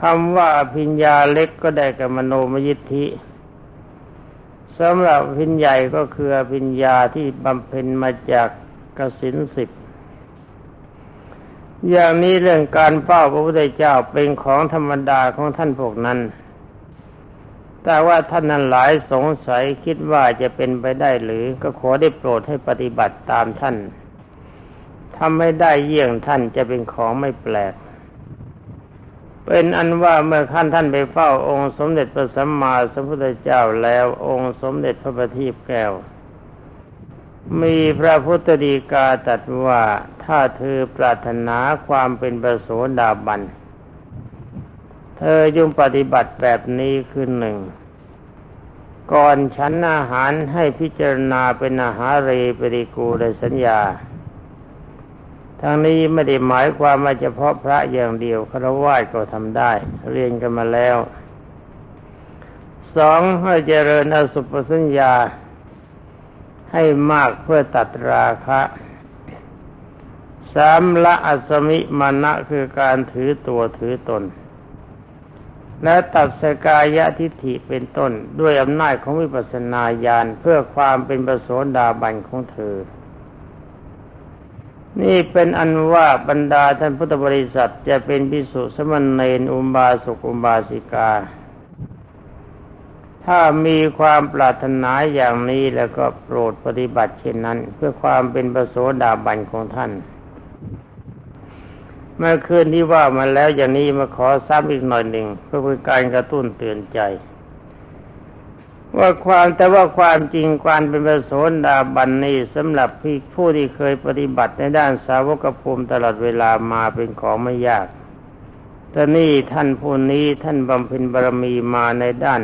คำว่าพิญญาเล็กก็ได้กับมโนมยิทธิสำหรับพิญใหญ่ก็คือพิญญาที่บำเพ็ญมาจากกสินสิบอย่างนี้เรื่องการเฝ้าพระพุทธเจ้าเป็นของธรรมดาของท่านพวกนั้น แต่ว่าท่านนั้นหลายสงสัยคิดว่าจะเป็นไปได้หรือก็ขอได้โปรดให้ปฏิบัติตามท่านทำให้ได้เยี่ยงท่านจะเป็นของไม่แปลก เป็นอันว่าเมื่อขั้นท่านไปเฝ้าองค์สมเด็จพระสัมมาสัมพุทธเจ้าแล้ว องค์สมเด็จพระบัณฑิตแก้ว มีพระพุทธดีกาตรัสว่าถ้าเธอปรารถนาความเป็นประโสดาบัน เธอยุงปฏิบัติแบบนี้คือหนึ่ง ก่อนฉันอาหารให้พิจารณาเป็นอาหารเรปริกูลสัญญา ทางนี้ไม่ได้หมายความว่าเฉพาะพระอย่างเดียวคารวะก็ทำได้ เรียนกันมาแล้วสองให้เจริญอสุปสัญญา ให้มากเพื่อตัดราคะสามละอัสมิมานะคือการถือตัวถือตน และตัดสกายะทิฏฐิเป็นต้นด้วยอำนาจของวิปัสสนาญาณเพื่อความเป็นประโสดาบันของเธอ นี่เป็นอันว่าบรรดาท่านพุทธบริษัทจะเป็นพิสุสมณเณรอุบาสกอุบาสิกา ถ้ามีความปรารถนาอย่างนี้แล้วก็โปรดปฏิบัติเช่นนั้น เพื่อความเป็นประโสดาบันของท่าน เมื่อคืนที่ว่ามาแล้วอย่างนี้มาขอซ้ำอีกหน่อยหนึ่งเพื่อเป็นการกระตุ้นเตือนใจ ว่าความแต่ว่าความจริงความเป็นประโสดาบันนี้สำหรับพี่ผู้ที่เคยปฏิบัติในด้านสาวกภูมิตลอดเวลามาเป็นของไม่ยากแต่นี่ท่านผู้นี้ท่านบำเพ็ญบารมีมาในด้าน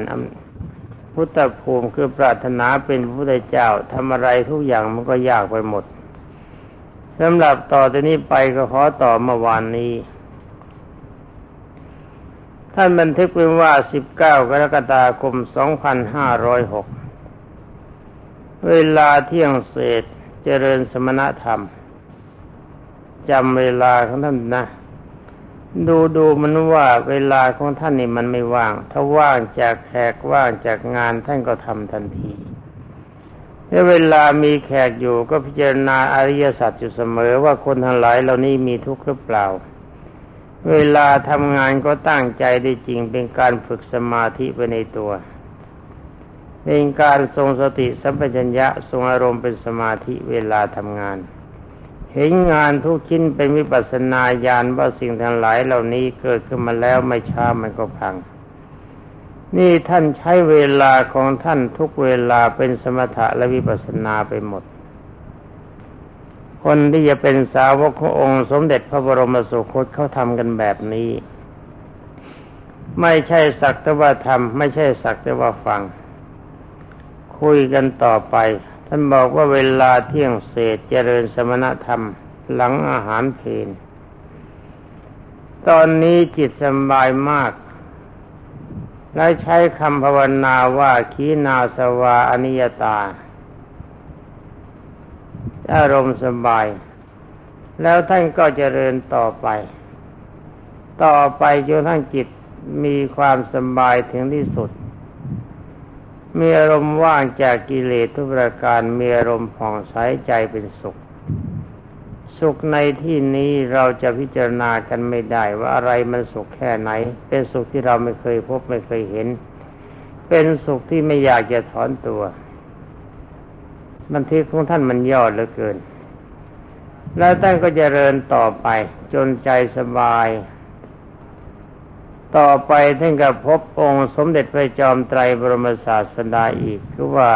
พุทธภูมิคือปรารถนาเป็นพระพุทธเจ้าทำอะไรทุกอย่างมันก็ยากไปหมดสำหรับต่อจากนี้ไปก็ขอต่อเมื่อวานนี้ ท่านบันทึกไว้ว่า 19 กรกฎาคม 2506 เวลาเที่ยงเศษเจริญสมณธรรมจำเวลาของท่านนะ ดูดูมันว่าเวลาของท่านนี่มันไม่ว่าง ถ้าว่างจากแขกว่างจากงานท่านก็ทำทันทีถ้าเวลามีแขกอยู่ก็พิจารณาอริยสัจอยู่เสมอว่าคนทั้งหลายเหล่านี้มีทุกข์หรือเปล่า เวลาทำงานก็ตั้งใจได้จริงเป็นการฝึกสมาธิไปในตัว เป็นการทรงสติสัมปชัญญะทรงอารมณ์เป็นสมาธิเวลาทำงาน เห็นงานทุกชิ้นเป็นวิปัสสนาญาณว่าสิ่งทั้งหลายเหล่านี้เกิดขึ้นมาแล้วไม่ช้ามันก็พัง นี่ท่านใช้เวลาของท่านทุกเวลาเป็นสมถะและวิปัสสนาไปหมด คนที่จะเป็นสาวกขององค์ สมเด็จพระบรมสุคตเขาทำกันแบบนี้ ไม่ใช่สักแต่ว่าทำไม่ใช่สักแต่ว่าฟัง คุยกันต่อไป ท่านบอกว่าเวลาเที่ยงเศษเจริญสมณธรรม หลังอาหารเพลนตอนนี้จิตสบายมาก และใช้คำภาวนาว่าขีนาสวาอนิยตา อารมณ์สบาย แล้วท่านก็เจริญต่อไป ต่อไปจนทั้งจิตมีความสบายถึงที่สุด มีอารมณ์ว่างจากกิเลสทุกประการมีอารมณ์ผ่องใสใจเป็นสุข สุขในที่นี้เราจะพิจารณากันไม่ได้ว่าอะไรมันสุขแค่ไหน เป็นสุขที่เราไม่เคยพบไม่เคยเห็น เป็นสุขที่ไม่อยากจะถอนตัว บันทึกของท่านมันยอดเหลือเกิน แล้วท่านก็จเจริญต่อไป จนใจสบาย ต่อไปท่านก็พบองค์สมเด็จพระจอมไตรบรมศาสดาอีกคือว่า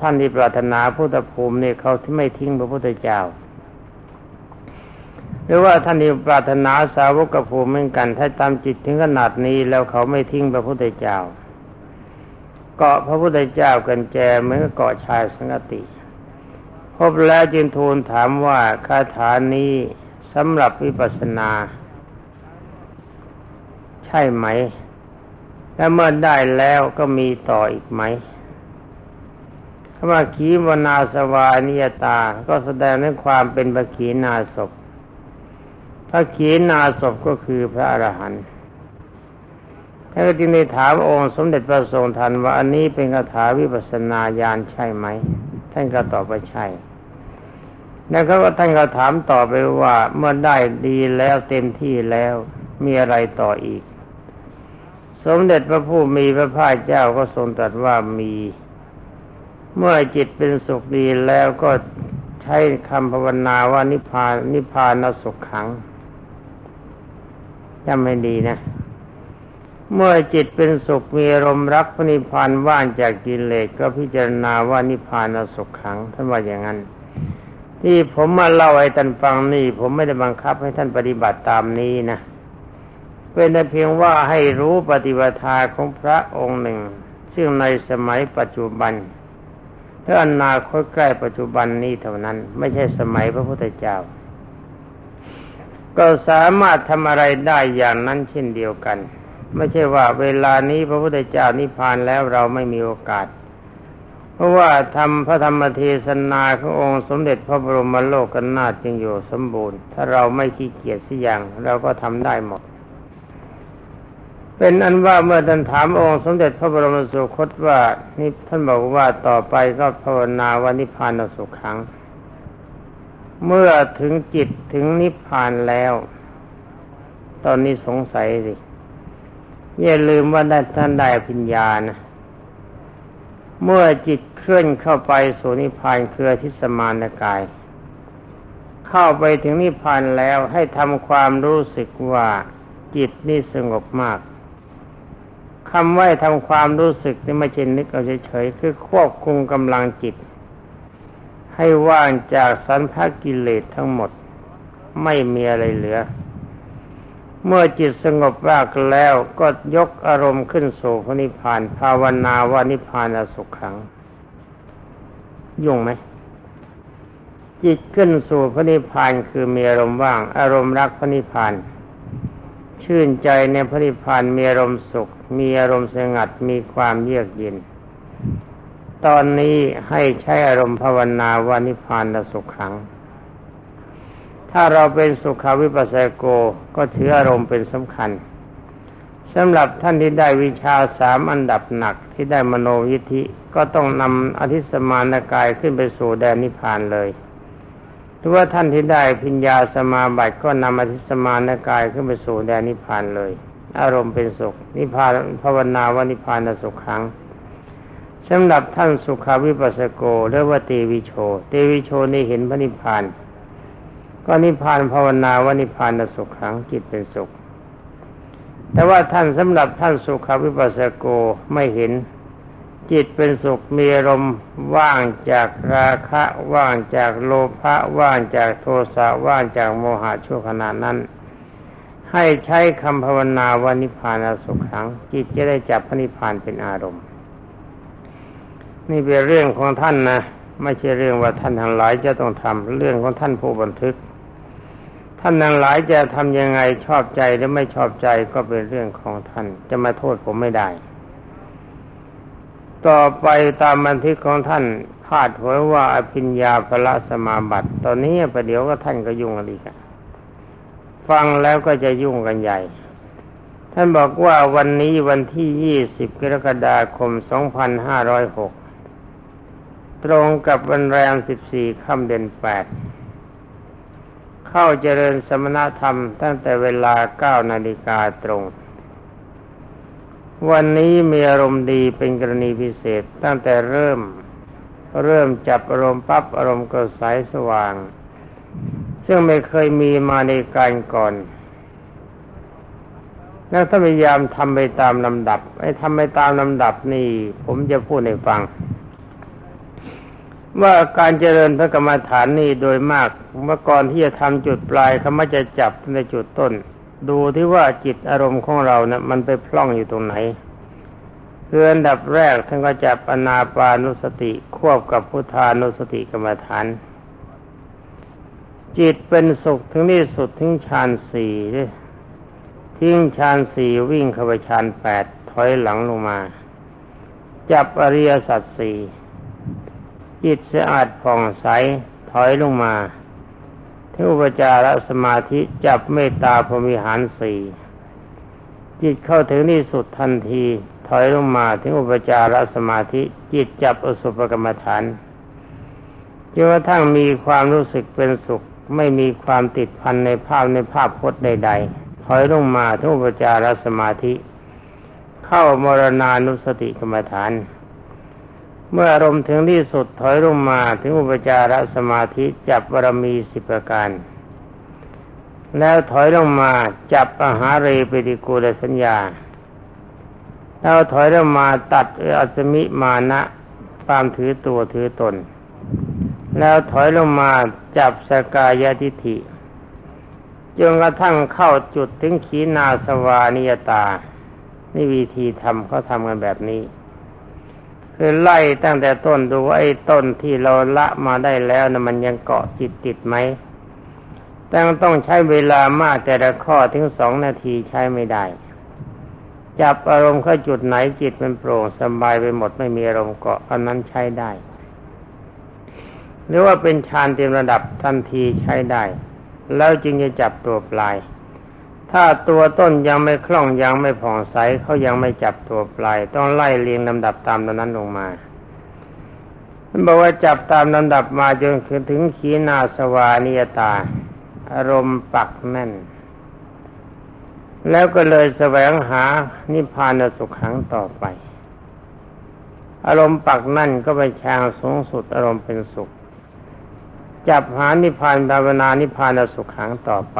ท่านที่ปรารถนาพุทธภูมิเนี่ยเขาที่ไม่ทิ้งพระพุทธเจ้าหรือว่าท่านที่ปรารถนาสาวกภูมิเหมือนกัน ถ้าตามจิตถึงขนาดนี้แล้วเขาไม่ทิ้งพระพุทธเจ้าเกาะพระพุทธเจ้ากันแจเหมือนเกาะชายสังติ พบแล้วจึงทูลถามว่าคาถานี้สำหรับวิปัสสนา ใช่ไหม และเมื่อได้แล้วก็มีต่ออีกไหมคำว่าขีวนาสวานิยตา ก็แสดงในความเป็นพระขีนาศพพระขีนาศพก็คือพระอรหันต์ท่านก็จึงได้ถามองค์สมเด็จพระทรงทันว่าอันนี้เป็นคาถาวิปัสนาญาณใช่ไหม ท่านก็ตอบว่าใช่ แล้วเขาก็ท่านก็ถามต่อไปว่าเมื่อได้ดีแล้วเต็มที่แล้วมีอะไรต่ออีก สมเด็จพระผู้มีพระภาคเจ้าก็ทรงตรัสว่ามี เมื่อจิตเป็นสุขดีแล้วก็ใช้คำภาวนาว่านิพพานนิพพานสุขขังจำไม่ดีนะ เมื่อจิตเป็นสุขมีอารมณ์รักพระนิพพานว่างจากกิเลสก็พิจารณาว่านิพพานสุขขังท่านว่าอย่างนั้น ที่ผมมาเล่าให้ท่านฟังนี่ ผมไม่ได้บังคับให้ท่านปฏิบัติตามนี้นะเป็นแต่เพียงว่าให้รู้ปฏิบัติของพระองค์หนึ่ง ซึ่งในสมัยปัจจุบันถ้าอนาคตใกล้ปัจจุบันนี้เท่านั้น ไม่ใช่สมัยพระพุทธเจ้า ก็สามารถทำอะไรได้อย่างนั้นเช่นเดียวกัน ไม่ใช่ว่าเวลานี้พระพุทธเจ้านิพพานแล้วเราไม่มีโอกาส เพราะว่าทำพระธรรมเทศนาขององค์สมเด็จพระบรมโลกนาจึงอยู่สมบูรณ์ ถ้าเราไม่ขี้เกียจสิอย่างเราก็ทำได้หมด เป็นอันว่าเมื่อท่านถามองค์สมเด็จพระบรมสุคตว่านี่ท่านบอกว่าต่อไปก็ภาวนาว่านิพพานสุขขัง เมื่อถึงจิตถึงนิพพานแล้ว ตอนนี้สงสัยสิ อย่าลืมว่าได้ท่านได้ปัญญานะเมื่อจิตเคลื่อนเข้าไปสู่นิพพานคือทิสมานกาย เข้าไปถึงนิพพานแล้วให้ทำความรู้สึกว่าจิตนี่สงบมากคำว่าทำความรู้สึกนี่ไม่ใช่นึกเอาเฉยๆคือควบคุมกำลังจิต ให้ว่างจากสันพกิเลสทั้งหมด ไม่มีอะไรเหลือ เมื่อจิตสงบว่างแล้วก็ยกอารมณ์ขึ้นสู่พระนิพพาน ภาวนาว่านิพพานสุขขัง ยุ่งไหม จิตขึ้นสู่พระนิพพานคือมีอารมณ์ว่าง อารมณ์รักพระนิพพาน ชื่นใจในพระนิพพานมีอารมณ์สุข มีอารมณ์สงัดมีความเยือกเย็น ตอนนี้ให้ใช้อารมณ์ภาวนาวานิพพานสุขขัง ถ้าเราเป็นสุขาวิปัสสโกก็ถืออารมณ์เป็นสำคัญสำหรับท่านที่ได้วิชาสามอันดับหนักที่ได้มโนยิธิ ก็ต้องนำอธิสมานกายขึ้นไปสู่แดนนิพพานเลยหรือว่าท่านที่ได้พิญญาสมาบัติก็นำอธิสมานกายขึ้นไปสู่แดนนิพพานเลย อารมณ์เป็นสุข นิพพานภาวนาว่านิพพานสุขขังสำหรับท่านสุขาวิปัสสโกเรียกว่าเตวิโชเตวิโชนี่เห็นพระนิพพาน ก็นิพพานภาวนาว่านิพพานสุขขังจิตเป็นสุข แต่ว่าท่านสำหรับท่านสุขาวิปัสสโกไม่เห็น จิตเป็นสุขมีอารมณ์ว่างจากราคะว่างจากโลภะว่างจากโทสะว่างจากโมหะชั่วขณะนั้น ให้ใช้คำภาวนาว่านิพพานสุขขังจิตจะได้จับพระนิพพานเป็นอารมณ์ นี่เป็นเรื่องของท่านนะไม่ใช่เรื่องว่าท่านทั้งหลายจะต้องทำเรื่องของท่านผู้บันทึก ท่านทั้งหลายจะทำยังไงชอบใจหรือไม่ชอบใจก็เป็นเรื่องของท่าน จะมาโทษผมไม่ได้ ต่อไปตามบันทึกของท่านพาดหัวว่าอภิญญาพระสมาบัติ ตอนนี้ประเดี๋ยวก็ท่านก็ยุ่งอะไรกันฟังแล้วก็จะยุ่งกันใหญ่ ท่านบอกว่าวันนี้วันที่ยี่สิบกรกฎาคมสองพันห้าร้อยหกตรงกับวันแรมสิบสี่ค่ำเดือนแปด เข้าเจริญสมณธรรมตั้งแต่เวลาเก้านาฬิกาตรง วันนี้มีอารมณ์ดีเป็นกรณีพิเศษตั้งแต่เริ่ม เริ่มจับอารมณ์ปั๊บอารมณ์ก็ใสสว่าง ซึ่งไม่เคยมีมาในการก่อนแล้วถ้าพยายามทำไปตามลำดับไอ้ทำไปตามลำดับนี่ ผมจะพูดให้ฟัง ว่าการเจริญพระกรรมฐานนี่โดยมากเมื่อก่อนที่จะทำจุดปลายเขาไม่จะจับในจุดต้น ดูที่ว่าจิตอารมณ์ของเราเนะ่ะมันไปพล่องอยู่ตรงไหนคืออันดับแรกท่านก็จะปนาปานุสติควบกับพุทธานุสติกรรมฐาน จิตเป็นสุขถึงที่สุดทิ้งฌานสี่ทิ้งฌานสี่วิ่งเข้าไปฌานแปดถอยหลังลงมา จับอริยสัจสี่ จิตสะอาดผ่องใสถอยลงมาที่อุปจารสมาธิจับเมตตาพรมิหารสี่จิตเข้าถึงที่สุดทันที ถอยลงมาถึงอุปจารสมาธิจิตจับอสุภกรรมฐานจนกระทั่งมีความรู้สึกเป็นสุข ไม่มีความติดพันในภาพในภาพพจน์ใด ๆ ถอยลงมาถึงอุปจารสมาธิ เข้ามรณานุสติกรรมฐาน เมื่ออารมณ์ถึงที่สุดถอยลงมาถึงอุปจารสมาธิจับบารมีสิบประการ แล้วถอยลงมาจับอาหาเรปฏิกูลสัญญา แล้วถอยลงมาตัดอัศมิมานะความถือตัวถือตน แล้วถอยลงมาจับสกายทิฐิจนกระทั่งเข้าจุดถึงขีนาสวานิยตา นี่วิธีทำเขาทำกันแบบนี้ คือไล่ตั้งแต่ต้นดูว่าไอ้ต้นที่เราละมาได้แล้วนะมันยังเกาะจิตติดไหมแต่ต้องใช้เวลามากแต่ละข้อถึงสองนาทีใช้ไม่ได้ จับอารมณ์เข้าจุดไหนจิตมันโปร่งสบายไปหมดไม่มีอารมณ์เกาะอันนั้นใช้ได้ หรือว่าเป็นฌานเต็มระดับทันทีใช้ได้ แล้วจึงจะจับตัวปลาย ถ้าตัวต้นยังไม่คล่องยังไม่ผ่องใสเขายังไม่จับตัวปลาย ต้องไล่เรียงลำดับตามตอนนั้นลงมามันบอกว่าจับตามลำดับมาจนถึงขีนาสวานิยตา อารมณ์ปักแน่น แล้วก็เลยแสวงหานิพพานสุขขังต่อไป อารมณ์ปักนั่นก็ไปแชงสูงสุดอารมณ์เป็นสุข จับหานิพพานภาวนานิพพานสุขขังต่อไป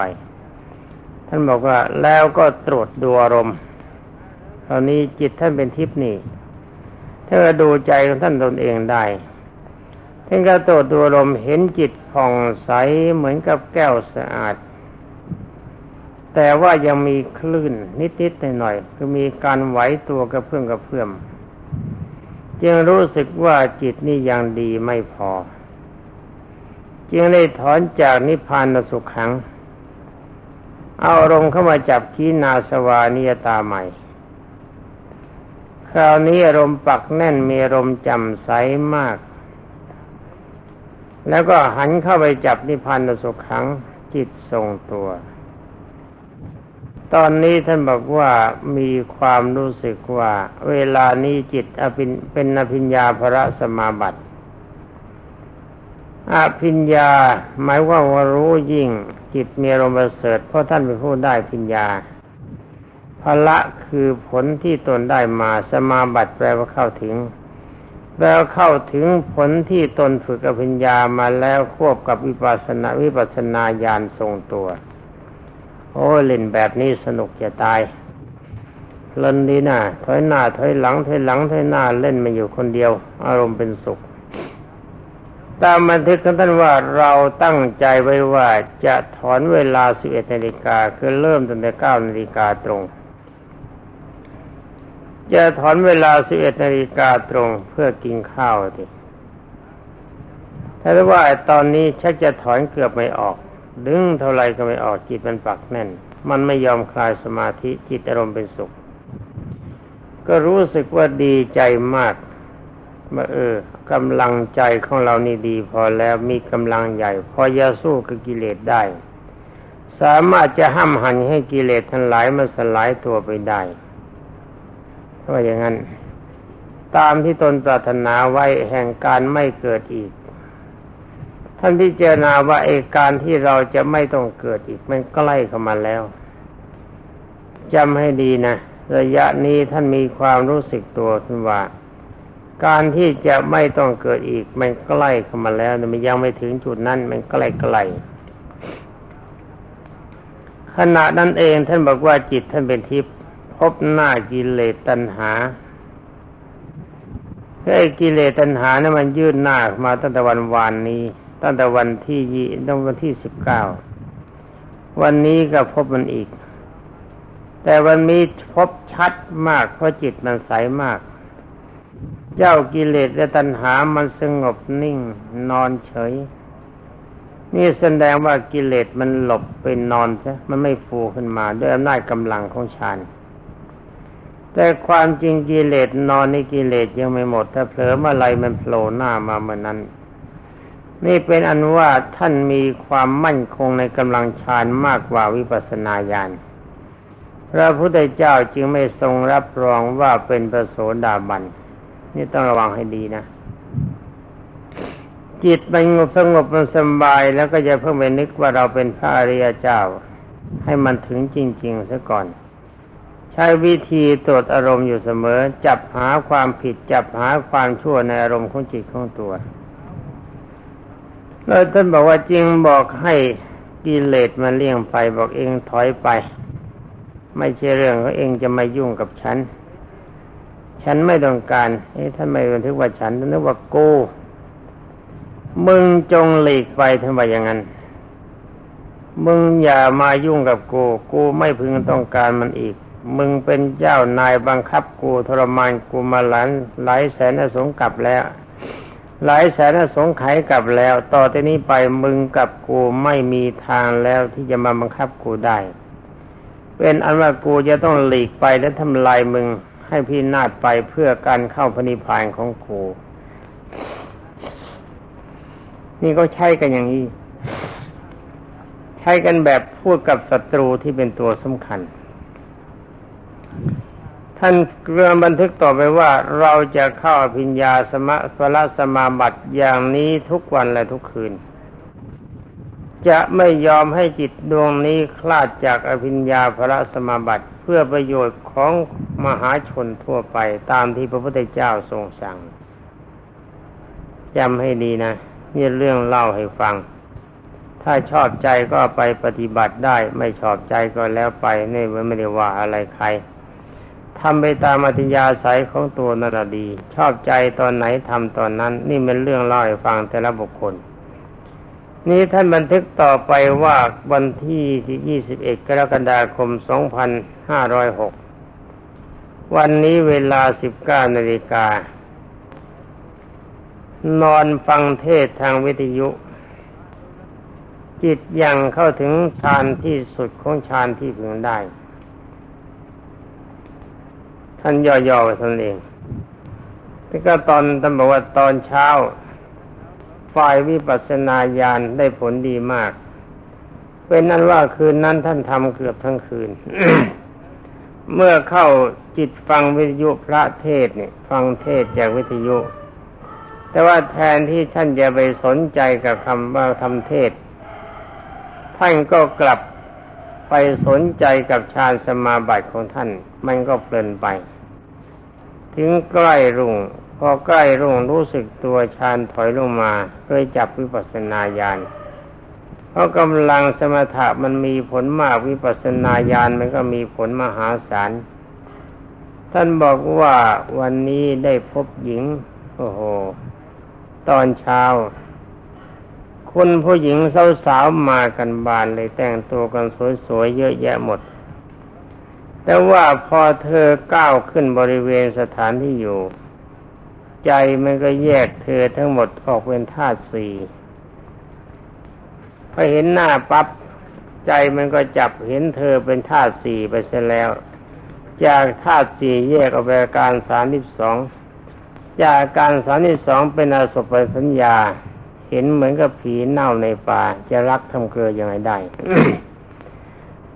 ท่านบอกว่าแล้วก็ตรวจดูอารมณ์ตอนนี้จิตท่านเป็นทิพย์นี่ถ้าดูใจของท่านตนเองได้ท่านก็ตรวจดูอารมณ์เห็นจิตผ่องใสเหมือนกับแก้วสะอาด แต่ว่ายังมีคลื่นนิดๆหน่อยๆคือมีการไหวตัวกระเพื่อมกระเพื่อมจึงรู้สึกว่าจิตนี่ยังดีไม่พอ จึงได้ถอนจากนิพพานสุขขัง เอาอารมเข้ามาจับขีนาสวานิยตาใหม่ คราวนี้อารมณ์ปักแน่นมีอารมณ์จำใสมาก แล้วก็หันเข้าไปจับนิพพานสุขขังจิตทรงตัว ตอนนี้ท่านบอกว่ามีความรู้สึกว่า เวลานี้จิตอภินเป็นอภิญญาภระสมาบัติอภิญญาหมายว่าว่ารู้ยิ่ง จิตมีอารมณ์ประเสริฐเพราะท่านเป็นผู้ได้พิญญาภละคือผลที่ตนได้มาสมาบัติแปลว่าเข้าถึงแปลว่าเข้าถึงผลที่ตนฝึกอภิญญามาแล้วควบกับวิปัสสนาวิปัสสนาญาณทรงตัว โอ้เล่นแบบนี้สนุกจะตายเล่นดีนะถอยหน้าถอยหลังถอยหลังถอยหน้าเล่นมาอยู่คนเดียว อารมณ์เป็นสุข ตามบันทึกของท่านว่าเราตั้งใจไว้ว่าจะถอนเวลา 11นาฬิกาคือเริ่มตั้งแต่9นาฬิกาตรง จะถอนเวลา 11นาฬิกาตรงเพื่อกินข้าวทีถ้าว่าตอนนี้ชักจะถอนเกือบไม่ออก ดึงเท่าไรก็ไม่ออกจิตมันปักแน่น มันไม่ยอมคลายสมาธิจิตอารมณ์เป็นสุข ก็รู้สึกว่าดีใจมาก ว่าเออกำลังใจของเรานี่ดีพอแล้วมีกำลังใหญ่ พอจะสู้กับกิเลสได้ สามารถจะห้ามหันให้กิเลสทั้งหลายมันสลายตัวไปได้เพราะอย่างนั้น ตามที่ตนปรารถนาไว้แห่งการไม่เกิดอีก ท่านพิจารณาว่าเอการที่เราจะไม่ต้องเกิดอีกมันใกล้เข้ามาแล้วจำให้ดีนะระยะนี้ท่านมีความรู้สึกตัวท่านว่า การที่จะไม่ต้องเกิดอีก มันใกล้เข้ามาแล้วมันยังไม่ถึงจุดนั้น มันใกล้ไกลขณะนั้นเองท่านบอกว่าจิตท่านเป็นทิพย์พบหน้ากิเลสตัณหาไอ้กิเลสตัณหานี่ยมันยื่นหน้ามาตั้งแต่วันวานนี้ ตั้งแต่วันที่ยี่ตั้งวันที่สิบเก้าวันนี้ก็พบมันอีก แต่วันนี้พบชัดมากเพราะจิตมันใสมาก เจ้ากิเลสและตัณหามันสงบนิ่ง นอนเฉย นี่แสดงว่ากิเลสมันหลบไปนอนใช่มันไม่ฟูขึ้นมา ด้วยอำนาจกำลังของฌานแต่ความจริงกิเลสนอนในกิเลสยังไม่หมด ถ้าเผลอเมื่อไรมันโผล่หน้ามาเมื่อนั้น นี่เป็นอันว่าท่านมีความมั่นคงในกำลังฌานมากกว่าวิปัสสนาญาณพระพุทธเจ้าจึงไม่ทรงรับรองว่าเป็นพระโสดาบัน นี่ต้องระวังให้ดีนะ จิตมันสงบมันสบายแล้วก็จะเพิ่งไปนึกว่าเราเป็นพระอริยเจ้า ให้มันถึงจริง ๆซะก่อน ใช้วิธีตรวจอารมณ์อยู่เสมอ จับหาความผิดจับหาความชั่วในอารมณ์ของจิตของตัวแล้วท่านบอกว่าจริงบอกให้กิเลสมาเลี่ยงไปบอกเองถอยไป ไม่ใช่เรื่องของเองจะมายุ่งกับฉัน ฉันไม่ต้องการเอ้ท่านไม่บันทึกว่าฉันท่านนึกว่ากูมึงจงหลีกไปท่านว่าอย่างนั้น มึงอย่ามายุ่งกับกู กูไม่พึงต้องการมันอีก มึงเป็นเจ้านายบังคับกูทรมานกูมาหลายหลายแสนอสงกับแล้ว หลายแสนอสงไขยกลับแล้ว ต่อจากนี้ไปมึงกับกูไม่มีทางแล้วที่จะมาบังคับกูได้ เป็นอันว่ากูจะต้องหลีกไปและทำลายมึง ให้พินาศไปเพื่อการเข้าพนิพพานของกูนี่ก็ใช้กันอย่างนี้ ใช้กันแบบพูดกับศัตรูที่เป็นตัวสำคัญ ท่านเรื่องบันทึกต่อไปว่าเราจะเข้าอภิญญาสมะสละสมาบัติอย่างนี้ทุกวันและทุกคืน จะไม่ยอมให้จิตดวงนี้คลาดจากอภิญญาพระสมาบัติเพื่อประโยชน์ของ มหาชนทั่วไปตามที่พระพุทธเจ้าทรงสั่งจำให้ดีนะนี่เรื่องเล่าให้ฟัง ถ้าชอบใจก็ไปปฏิบัติได้ ไม่ชอบใจก็แล้วไปนี่ไม่ได้ว่าอะไรใครทำไปตามอัธยาศัยของตัวนั่นดี ชอบใจตอนไหนทำตอนนั้น นี่เป็นเรื่องเล่าให้ฟังแต่ละบุคคล นี้ท่านบันทึกต่อไปว่าวันที่ 21 กรกฎาคม 2506 วันนี้เวลา19นาฬิกา นอนฟังเทศทางวิทยุ จิตยังเข้าถึงฌานที่สุดของฌานที่พึงได้ ท่านย่อๆไปท่านเองแล้วก็ตอนท่านบอกว่าตอนเช้า ฝ่ายวิปัสสนาญาณได้ผลดีมาก เป็นนั้นว่าคืนนั้นท่านทำเกือบทั้งคืน เมื่อเข้าจิตฟังวิทยุพระเทศเนี่ย ฟังเทศจากวิทยุ แต่ว่าแทนที่ท่านจะไปสนใจกับคำว่าทำเทศ ท่านก็กลับไปสนใจกับฌานสมาบัติของท่าน มันก็เพลินไป ถึงใกล้รุ่ง พอใกล้รุ่งรู้สึกตัวฌานถอยลงมาเคยจับวิปัสสนาญาณ เพราะกำลังสมถะมันมีผลมากวิปัสสนาญาณมันก็มีผลมหาศาลท่านบอกว่าวันนี้ได้พบหญิง โอ้โห ตอนเช้าคนผู้หญิงสาวๆมากันบานเลยแต่งตัวกันสวยๆเยอะแยะหมด แต่ว่าพอเธอก้าวขึ้นบริเวณสถานที่อยู่ ใจมันก็แยกเธอทั้งหมดออกเป็นธาตุสี่ พอเห็นหน้าปับ๊บใจมันก็จับเห็นเธอเป็นธาตุสี่ไปเสียแล้ว จากธาตุสี่แยกออกไปการสามสิบสองจากการสามสิบสองเป็นอสุภสัญญา เห็นเหมือนกับผีเน่าในป่า จะรักทำเกลือยังไงได้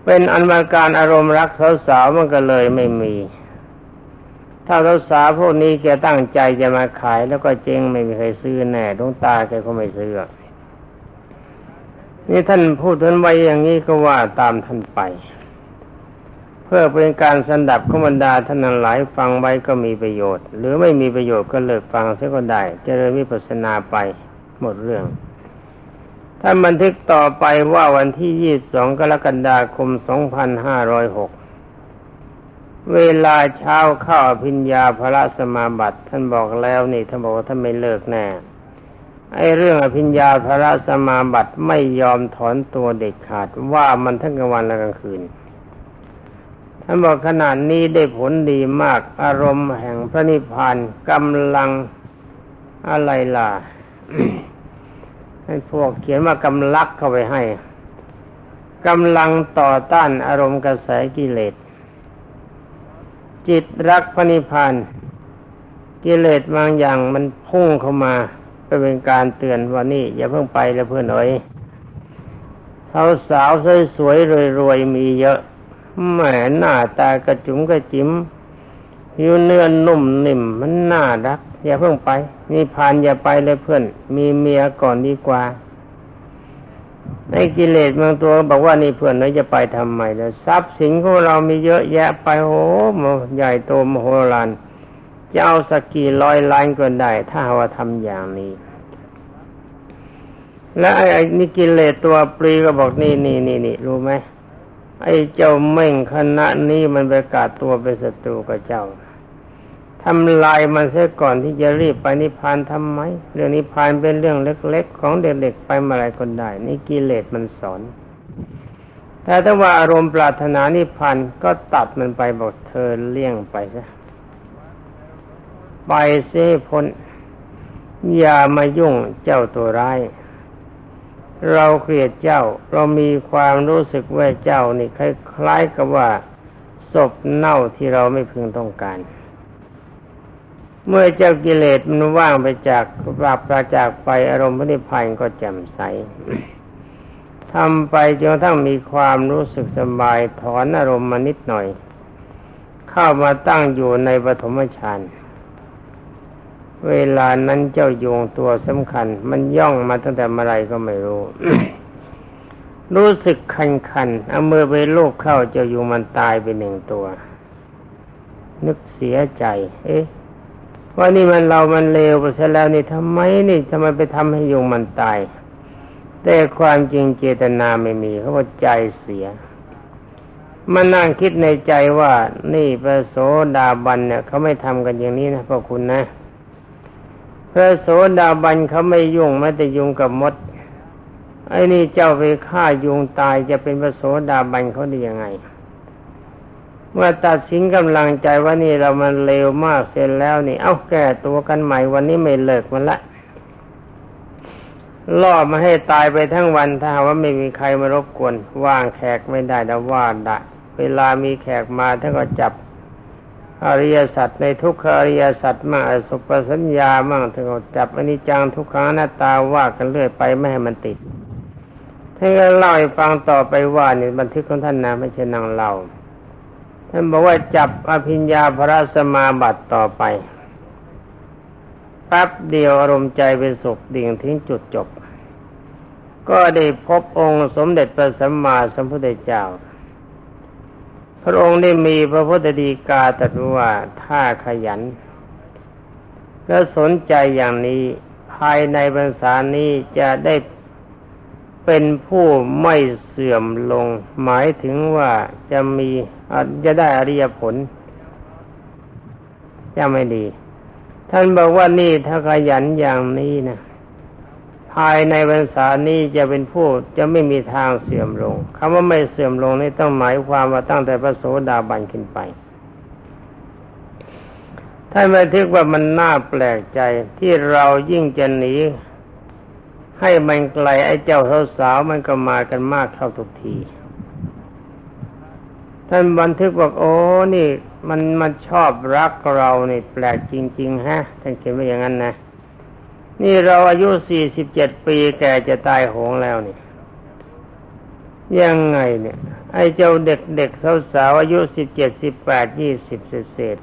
เป็นอันว่าการอารมณ์รักสาวๆมันก็เลยไม่มี ถ้าสาวๆพวกนี้แกตั้งใจจะมาขายแล้วก็เจ๊งไม่มีใครซื้อแน่ดวงตาแกก็ไม่ซื้อ นี่ท่านพูดถึงไว้อย่างนี้ก็ว่าตามท่านไป เพื่อเป็นการสันดับขบรรดาท่านหลายฟังไว้ก็มีประโยชน์ หรือไม่มีประโยชน์ก็เลิกฟังเสียก็ได้ เจริญวิปัสสนาไปหมดเรื่องท่านบันทึกต่อไปว่าวันที่ 22 กรกฎาคม 2506 เวลาเช้าเข้าอภิญญาพระสมาบัติ ท่านบอกแล้วนี่ท่านบอกว่าท่านไม่เลิกแน่ ไอ้เรื่องอภิญญาพระสมาบัติไม่ยอมถอนตัวเด็ดขาดว่ามันทั้งกลางวันและกลางคืนท่านบอกขนาดนี้ได้ผลดีมากอารมณ์แห่งพระนิพพานกำลังอะไรล่ะ ให้พวกเขียนว่ากำลักเข้าไปให้กำลังต่อต้านอารมณ์กระแสกิเลส จิตรักพระนิพพานกิเลสบางอย่างมันพุ่งเข้ามา ไปเป็นการเตือนว่านี่ อย่าเพิ่งไปแล้วเพื่อนเอ๋ยสาวสาวสวยสวยรวยรวยมีเยอะแหมหน้าตากระจุ๋มกระจิ๋มผิวเนื้อนุ่มนิ่มมันน่ารัก อย่าเพิ่งไป นี่พานอย่าไปเลยเพื่อน มีเมียก่อนดีกว่าไอ้กิเลสบางตัวบอกว่านี่เพื่อนเราจะไปทำไมแล้วทรัพย์สินของเรามีเยอะแยะไปโหมใหญ่โตมโหฬาร จะเอาสักกี่ร้อยล้านก็ได้ ถ้าว่าทำอย่างนี้ และไอ้นี่กิเลสตัวปรีก็บอกนี่นี่นี่นี่รู้ไหมไอ้เจ้าเม่งคณะนี้มันไปกาดตัวเป็นศัตรูกับเจ้าทำลายมันเสียก่อนที่จะรีบไปนิพพานทำไม เรื่องนิพพานเป็นเรื่องเล็กๆ ของเด็กๆไปมาอะไรคนได้ นี่กิเลสมันสอน แต่ถ้าว่าอารมณ์ปรารถนานิพพานก็ตัดมันไปบอกเธอเลี่ยงไปซะ ไปเสียพ้นอย่ามายุ่งเจ้าตัวร้าย เราเกลียดเจ้าเรามีความรู้สึกว่าเจ้านี่คล้ายๆกับว่าศพเน่าที่เราไม่พึงต้องการ เมื่อเจ้ากิเลสมันว่างไปจากปราบปราจากไปอารมณ์พระนิพพานก็แจ่มใสทำไปจนกระทั่งมีความรู้สึกสบายถอนอารมณ์มานิดหน่อย เข้ามาตั้งอยู่ในปฐมฌาน เวลานั้นเจ้าโยงตัวสำคัญ มันย่องมาตั้งแต่เมื่อไรก็ไม่รู้ รู้สึกคันคันเอามือไปลูกเข้าเจ้ายุงมันตายไปหนึ่งตัว นึกเสียใจ เอ๊ะว่านี่มันเรามันเลวไปซะแล้วนี่ทำไมนี่ทำไมไปทำให้ยุงมันตาย แต่ความจริงเจตนาไม่มีเขาว่าใจเสียมันนั่งคิดในใจว่านี่พระโสดาบันเนี่ยเขาไม่ทำกันอย่างนี้นะพระคุณนะ พระโสดาบันเขาไม่ยุ่งแม้แต่ยุ่งกับมด ไอ้นี่เจ้าไปฆ่ายุงตายจะเป็นพระโสดาบันเขาได้ยังไง เมื่อตัดสินกำลังใจว่านี่เรามันเลวมากเสร็จแล้วนี่ เอ้าแก้ตัวกันใหม่วันนี้ไม่เลิกมันละล่อมาให้ตายไปทั้งวันถ้าว่าไม่มีใครมารบกวนว่างแขกไม่ได้แล้วว่าดะเวลามีแขกมาท่านก็จับ อริยสัจในทุกขอริยสัจมาสุปสัญญามั่งถึงจับอนิจจังทุกขังหน้าตาว่ากันเรื่อยไปไม่ให้มันติดท่านก็เล่าให้ฟังต่อไปว่านี่บันทึกของท่านนะไม่ใช่นางเล่าท่านบอกว่าจับอภิญญาพระสมาบัติต่อไปแป๊บเดียวอารมณ์ใจเป็นสุขดิ่งทิ้งจุดจบ ก็ได้พบองค์สมเด็จพระสัมมาสัมพุทธเจ้า พระองค์ได้มีพระพุทธดีกาตรัสว่าถ้าขยัน และสนใจอย่างนี้ภายในพรรษานี้จะได้เป็นผู้ไม่เสื่อมลง หมายถึงว่าจะมีจะได้อริยผลจะไม่ดี ท่านบอกว่านี่ถ้าขยันอย่างนี้นะ ภายในพรรษานี้จะเป็นผู้จะไม่มีทางเสื่อมลงคำว่าไม่เสื่อมลงนี่ต้องหมายความว่าตั้งแต่พระโสดาบันขึ้นไปท่านบันทึกว่ามันน่าแปลกใจที่เรายิ่งจะหนีให้มันไกลไอ้เจ้าสาวมันก็มากันมากเท่าทุกที ท่านบันทึกว่าโอ้นี่ มันมันชอบรักเราเนี่แปลกจริง ๆ ฮะ ท่านเขียนไว้อย่างนั้นนะ นี่เราอายุสี่สิบเจ็ดปีแกจะตายโหงแล้วนี่ ยังไงเนี่ย ไอ้เจ้าเด็กเด็กสาวๆอายุสิบเจ็ดสิบแปดยี่สิบเศษ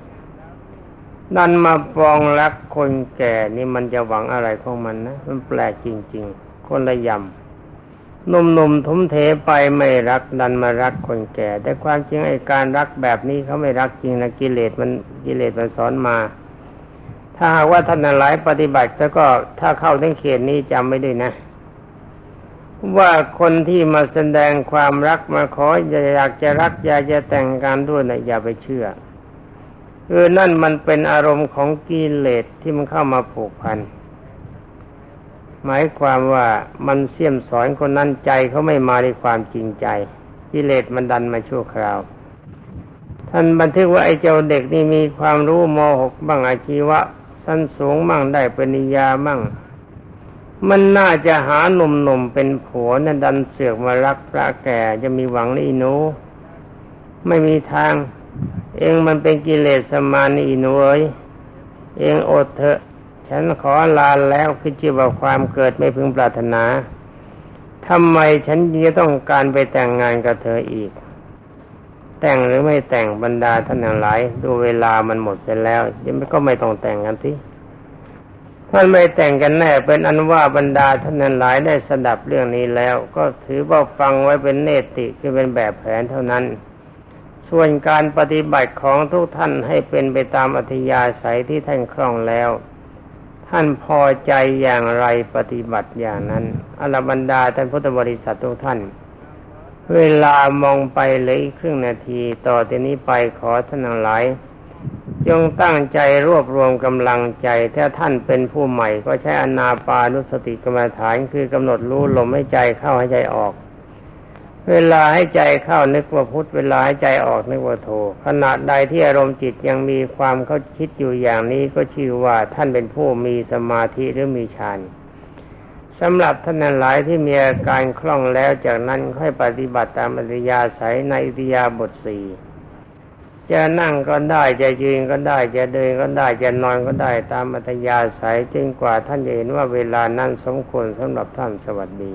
นั่นมาปองรักคนแก่นี่มันจะหวังอะไรของมันนะ มันแปลกจริง ๆ คนละยำหนุ่มๆทุ่มเทไปไม่รักดันมารักคนแก่ แต่ความจริงไอ้การรักแบบนี้เขาไม่รักจริงนะกิเลสมันกิเลสมันสอนมา ถ้าหากว่าท่านหลายปฏิบัติแล้วก็ถ้าเข้าถึงเขตนี้จำไม่ได้นะ ว่าคนที่มาแสดงความรักมาขออยากจะรักอยากจะแต่งงานด้วยนะอย่าไปเชื่อคือนั่นมันเป็นอารมณ์ของกิเลสที่มันเข้ามาผูกพัน หมายความว่ามันเสี่ยมสอนคนนั้นใจเขาไม่มาด้วยความจริงใจ กิเลสมันดันมาชั่วคราวท่านบันทึกว่าไอ้เจ้าเด็กนี่มีความรู้มหกบ้างอาชีวะ สั้นสูงมั่งได้ปริญญามั่ง มันน่าจะหาหนุ่มๆเป็นผัวนั่นดันเสือกมารักพระแก่จะมีหวังนี่หนูไม่มีทาง เองมันเป็นกิเลสสมานีหนูเอ้ยเองอดเถอะ ฉันขอลาแล้วคือจีว่าความเกิดไม่พึงปรารถนาทำไมฉันจะต้องการไปแต่งงานกับเธออีก แต่งหรือไม่แต่งบรรดาท่านทั้งหลาย ดูเวลามันหมดเสร็จแล้วยังไม่ก็ไม่ต้องแต่งกันที่ท่านไม่แต่งกันแน่เป็นอันว่าบรรดาท่านทั้งหลายได้สดับเรื่องนี้แล้ว ก็ถือว่าฟังไว้เป็นเนติคือเป็นแบบแผนเท่านั้น ส่วนการปฏิบัติของทุกท่านให้เป็นไปตามอัธยาศัยที่ท่านคล่องแล้ว ท่านพอใจอย่างไรปฏิบัติอย่างนั้นอรบรรดาท่านพุทธบริษัททุกท่าน เวลามองไปเลยครึ่งนาทีต่อจากนี้ไปขอท่านทั้งหลายจงตั้งใจรวบรวมกำลังใจ ถ้าท่านเป็นผู้ใหม่ ก็ใช้อนาปานุสติกรรมฐานคือกำหนดรู้ลมให้ใจเข้าให้ใจออก เวลาให้ใจเข้านึกว่าพุทธเวลาให้ใจออกนึกว่าโทขณะใดที่อารมณ์จิตยังมีความเขาคิดอยู่อย่างนี้ก็ชื่อว่าท่านเป็นผู้มีสมาธิหรือมีฌาน สำหรับท่านหลายที่มีอาการคล่องแล้วจากนั้นค่อยปฏิบัติตามอัธยาสายในอิทยาบทสี่จะนั่งก็ได้จะยืนก็ได้จะเดินก็ได้จะนอนก็ได้ตามอัตยาสายจนกว่าท่านจะเห็นว่าเวลานั้นสมควรสำหรับท่านสวัสดี